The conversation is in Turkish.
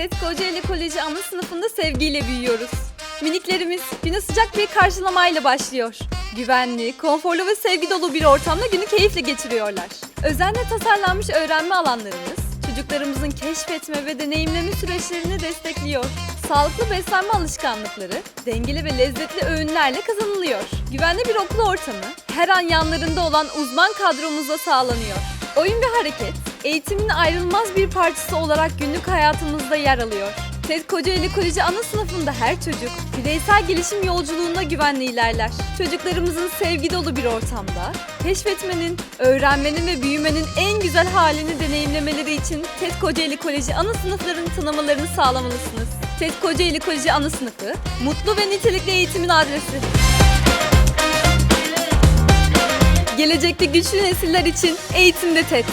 TED Kocaeli Koleji ana sınıfında sevgiyle büyüyoruz. Miniklerimiz güne sıcak bir karşılamayla başlıyor. Güvenli, konforlu ve sevgi dolu bir ortamda günü keyifle geçiriyorlar. Özenle tasarlanmış öğrenme alanlarımız çocuklarımızın keşfetme ve deneyimleme süreçlerini destekliyor. Sağlıklı beslenme alışkanlıkları dengeli ve lezzetli öğünlerle kazanılıyor. Güvenli bir okul ortamı her an yanlarında olan uzman kadromuza sağlanıyor. Oyun ve hareket eğitimin ayrılmaz bir parçası olarak günlük hayatımızda yer alıyor. TED Kocaeli Koleji ana sınıfında her çocuk bireysel gelişim yolculuğunda güvenli ilerler. Çocuklarımızın sevgi dolu bir ortamda keşfetmenin, öğrenmenin ve büyümenin en güzel halini deneyimlemeleri için TED Kocaeli Koleji ana sınıflarının tanımalarını sağlamalısınız. TED Kocaeli Koleji ana sınıfı, mutlu ve nitelikli eğitimin adresi. Gelecekte güçlü nesiller için eğitimde TED.